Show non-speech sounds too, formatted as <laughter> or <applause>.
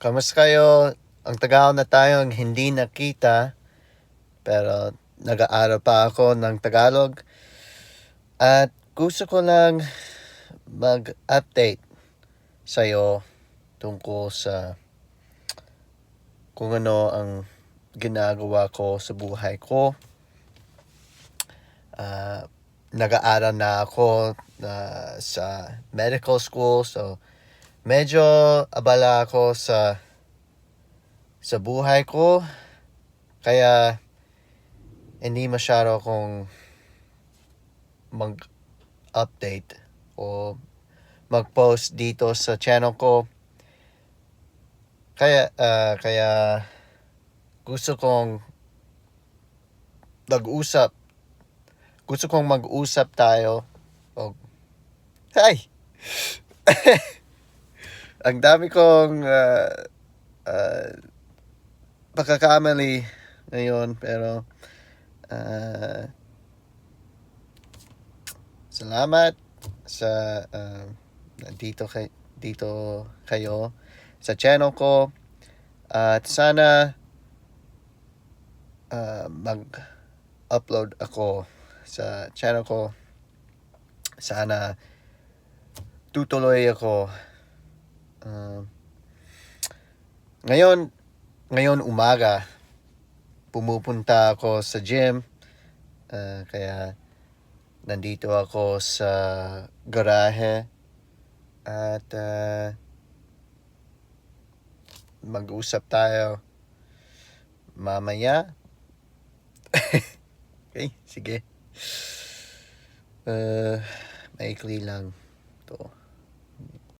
Kamusta kayo? Ang tagal na tayong hindi nakita. Pero nag-aaral pa ako ng Tagalog. At gusto ko lang mag-update sa'yo tungkol sa kung ano ang ginagawa ko sa buhay ko. Ah, nag-aaral na ako na sa medical school. So, medyo abala ako sa sa buhay ko. Kaya, hindi masyado akong mag-update o mag-post dito sa channel ko. Kaya, ah, kaya, gusto kong mag-usap. Gusto kong mag-usap tayo. O, ay! <laughs> Ang dami kong ah, ah, pagkakamali ngayon pero ah, salamat sa ah, dito kay dito kayo sa channel ko. At sana ah, mag-upload ako sa channel ko. Sana tutuloy ako Ah, ngayon ngayon umaga pumupunta ako sa gym. Ah, kaya nandito ako sa garahe. At ah, mag-usap tayo mamaya. <laughs> Okay sige. Uh, maikli lang to